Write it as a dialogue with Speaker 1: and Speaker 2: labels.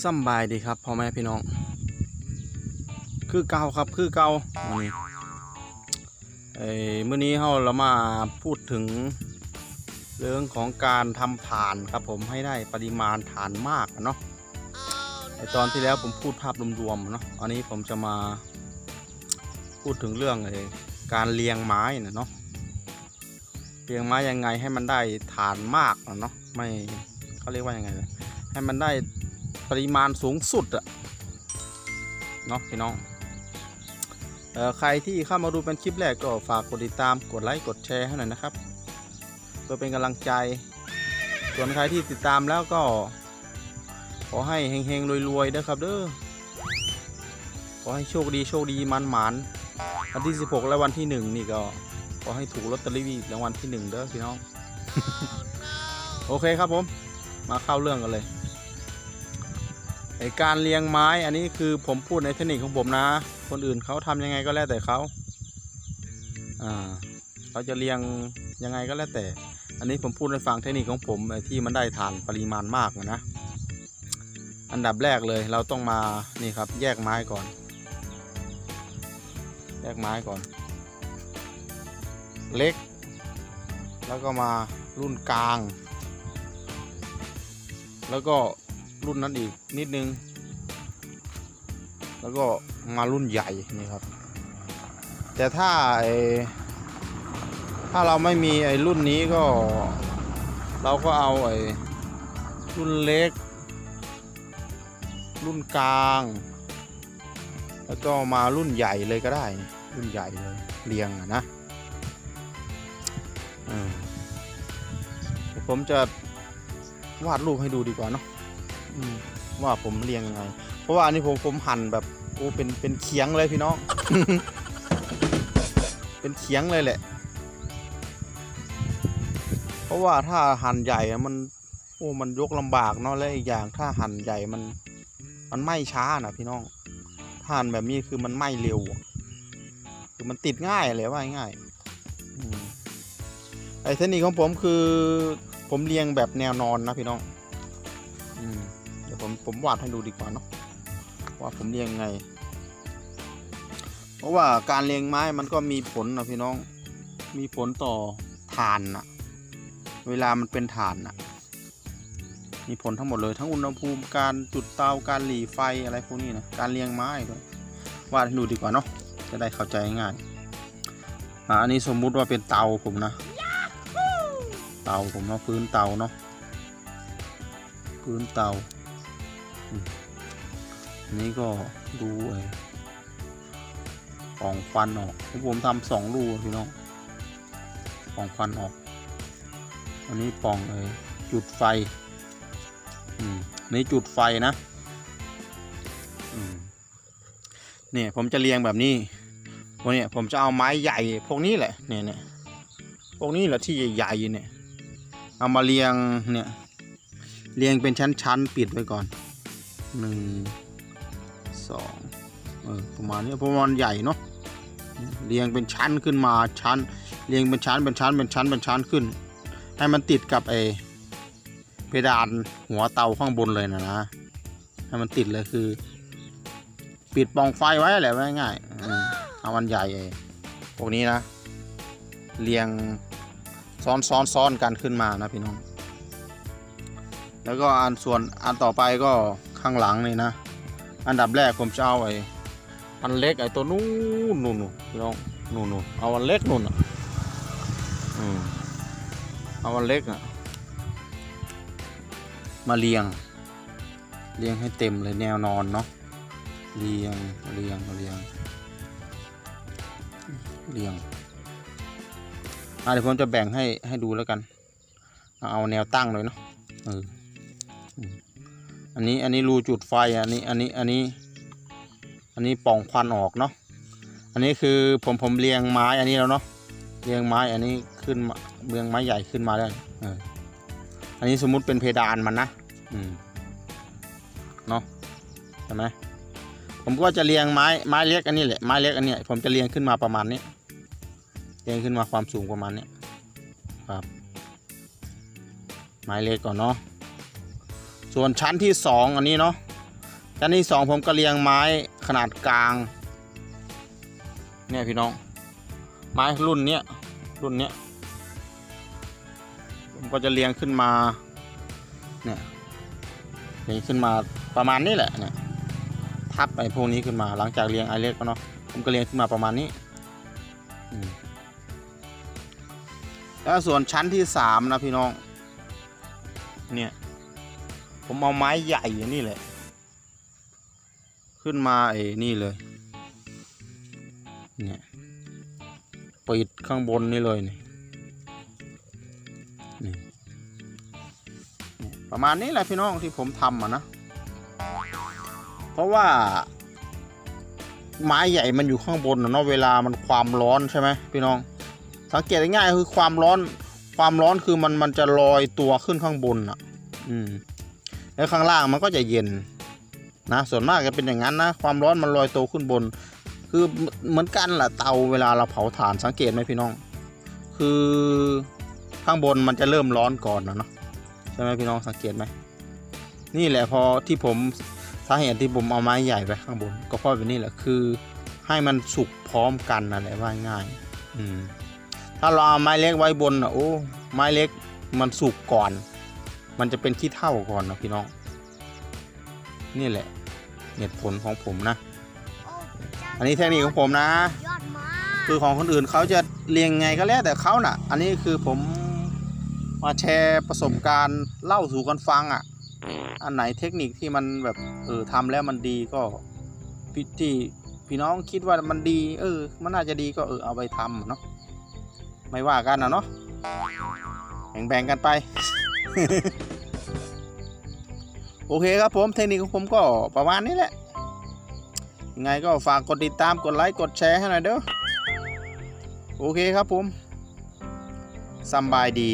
Speaker 1: สบายดีครับพ่อแม่พี่น้อง คือเก่าครับคือเก่ามื้อนี้เอ้มื้อนี้เราเรามาพูดถึงเรื่องของการทำฐานครับผมให้ได้ปริมาณฐานมากเนาะไอตอนที่แล้วผมพูดภาพรวมๆเนาะอันนี้ผมจะมาพูดถึงเรื่องไอ้การเรียงไม้นะเนาะเรียงไม้ยังไงให้มันได้ฐานมากอะเนาะไม่เขาเรียกว่ายังไงนะให้มันได้ ปริมาณสูงสุดอะเนาะพี่น้องเอ่อใครที่เข้ามาดูเป็นคลิปแรกก็ฝากกดติดตามกดไลค์กดแชร์ให้หน่อยนะครับเพื่อเป็นกำลังใจ ส่วนใครที่ติดตามแล้วก็ ขอให้เฮงๆรวยๆเด้อครับเด้อขอให้โชคดีโชคดีมันหมานวันที่ 16 และวันที่ 1 นี่ก็ขอให้ถูกลอตเตอรี่รางวัลที่ 1 เด้อพี่น้อง โอเคครับผม มาเข้าเรื่องกันเลย ไอการเลี้ยงไม้อันนี้คือผมพูดในเทคนิคของผมนะ คนอื่นเขาทำยังไงก็แล้วแต่เขาอ่าเขาจะเลี้ยงยังไงก็แล้วแต่ อันนี้ผมพูดในฟังเทคนิคของผมที่มันได้ฐานปริมาณมากอะนะ อันดับแรกเลยเราต้องมานี่ครับ แยกไม้ก่อน แยกไม้ก่อน เล็ก แล้วก็มารุ่นกลาง แล้วก็ รุ่นนั้นอีกนิดนึง แล้วก็มารุ่นใหญ่นี่ครับ แต่ถ้าไอถ้าเราไม่มีไอ้รุ่นนี้ก็ เราก็เอาไอ้รุ่นเล็ก รุ่นกลาง แล้วก็มารุ่นใหญ่เลยก็ได้ รุ่นใหญ่เลยเรียงอะนะอืมเดี๋ยวผมจะวาดรูปให้ดูดีกว่าเนาะ ว่าผมเรียงยังไง เพราะว่าอันนี้ผมผมหั่นแบบโอ้เป็นเป็นเคียงเลยพี่น้อง เป็นเคียงเลยแหละ เพราะว่าถ้าหั่นใหญ่อะมันโอ้มันยกลำบากเนาะและอีกอย่างถ้าหั่นใหญ่มันมันไหม้ช้านะพี่น้องหั่นแบบนี้คือมันไหม้เร็ว คือมันติดง่ายเลยว่าง่ายไอ้เทคนิคของผมคือ ผมเรียงแบบแนวนอนนะพี่น้อง อืม ผมผมวาดให้ดูดีกว่าเนาะว่าผมเรียงไง เพราะว่าการเรียงไม้มันก็มีผลนะพี่น้องมีผลต่อฐานนะเวลามันเป็นฐานนะมีผลทั้งหมดเลยทั้งอุณหภูมิการจุดเตาการหลีไฟอะไรพวกนี้นะการเรียงไม้ด้วยวาดให้ดูดีกว่าเนาะจะได้เข้าใจง่ายอันนี้สมมุติว่าเป็นเตาผมนะ เตาผมเนาะพื้นเตาเนาะพื้นเตา อันนี้ก็ดูไอ้ปองควันออกผมทำสองรูพี่น้องปองควันออกอันนี้ปองไอ้จุดไฟอืมนนี่จุดไฟนะอืมเนี่ยผมจะเรียงแบบนี้พวกเนี้ยผมจะเอาไม้ใหญ่พวกนี้แหละเนี่ยเนี่ยพวกนี้แหละที่ใหญ่ๆเนี่ยเอามาเรียงเนี่ยเรียงเป็นชั้นๆปิดไว้ก่อน หนึ่งสองเออประมาณนี้เพราะมันใหญ่เนาะเรียงเป็นชั้นขึ้นมาชั้นเรียงเป็นชั้นเป็นชั้นเป็นชั้นเป็นชั้นขึ้น ให้มันติดกับไอเพดานหัวเตาข้างบนเลยนะนะให้มันติดเลยคือ ปิดปองไฟไว้แหละง่ายๆเอามันใหญ่ไอ้พวกนี้นะ เรียงซ้อนซ้อนซ้อนกันขึ้นมานะพี่น้อง แล้วก็อันส่วนอันต่อไปก็ ข้างหลังนี่นะ อันดับแรกผมจะเอาไอ้อันเล็กไอ้ตัวนู้นนู่นนู่นน้องนู่นนู่นเอาอันเล็กนู่นอะอืมเอาอันเล็กอะ มาเรียง เรียงให้เต็มเลยแนวนอนเนาะเรียงเรียงเรียงเรียงอะเดี๋ยวผมจะแบ่งให้ให้ดูแล้วกัน เอาแนวตั้งเลยเนาะเออ อันนี้อันนี้รูจุดไฟอันนี้อันนี้อันนี้อันนี้ป่องควันออกเนาะอันนี้คือผมผมเรียงไม้อันนี้แล้วเนาะเรียงไม้อันนี้ขึ้นมาเรียงไม้ใหญ่ขึ้นมาได้เอออันนี้สมมุติเป็นเพดานมันนะอืมเนาะใช่ไหมผมก็จะเรียงไม้ไม้เล็กอันนี้แหละไม้เล็กอันนี้ผมจะเรียงขึ้นมาประมาณนี้เรียงขึ้นมาความสูงประมาณนี้ครับไม้เล็กก่อนเนาะ ส่วนชั้นที่สองอันนี้เนาะชั้นที่สองผมก็เรียงไม้ขนาดกลาง เนี่ยพี่น้อง ไม้รุ่นเนี้ยรุ่นเนี้ยผมก็จะเรียงขึ้นมาเนี่ยเรียงขึ้นมาประมาณนี้แหละเนี่ยทับไอ้พวกนี้ขึ้นมาหลังจากเรียงไอเล็กแล้วเนาะผมก็เรียงขึ้นมาประมาณนี้แล้วส่วนชั้นที่สามนะพี่น้องเนี่ย ผมเอาไม้ใหญ่อย่นี่แหละ ขึ้นมาไอ้นี่เลย เนี่ยปิดข้างบนนี่เลยนี่นี่ประมาณนี้แหละพี่น้องที่ผมทำอะนะ เพราะว่า ไม้ใหญ่มันอยู่ข้างบนเนาะเวลามันความร้อนใช่ไหมพี่น้อง สังเกตง่ายๆคือความร้อน ความร้อนคือมันมันจะลอยตัวขึ้นข้างบนอะ อืม แล้วข้างล่างมันก็จะเย็นนะส่วนมากจะเป็นอย่างนั้นนะความร้อนมันลอยตัวขึ้นบน คือเหมือนกันแหละเตาเวลาเราเผาถ่านสังเกตไหมพี่น้อง คือข้างบนมันจะเริ่มร้อนก่อนนะเนาะใช่ไหมพี่น้องสังเกตไหมนี่แหละพอที่ผมสาเหตุที่ผมเอาไม้ใหญ่ไปข้างบน ก็เพราะแบบนี้แหละคือ ให้มันสุกพร้อมกันนั่นแหละว่าง่ายอืมถ้าเราเอาไม้เล็กไว้บนอะโอ้ไม้เล็กมันสุกก่อน มันจะเป็นขี้เท่าก่อนนะพี่น้อง นี่แหละเหตุผลของผมนะ อันนี้เทคนิคของผมนะ คือของคนอื่นเขาจะเรียงไงก็แล้วแต่เขาน่ะ อันนี้คือผมมาแชร์ประสบการณ์เล่าสู่กันฟังอะ อันไหนเทคนิคที่มันแบบเออทำแล้วมันดีก็พี่ที่พี่น้องคิดว่ามันดี เออ มันน่าจะดีก็เออเอาไปทำเนาะไม่ว่ากันนะเนาะแบ่งๆกันไป โอเคครับผมเทคนิคของผมก็ประมาณนี้แหละ ยังไงก็ฝากกดติดตามกดไลค์กดแชร์ให้หน่อยเด้อ โอเคครับผมสบายดี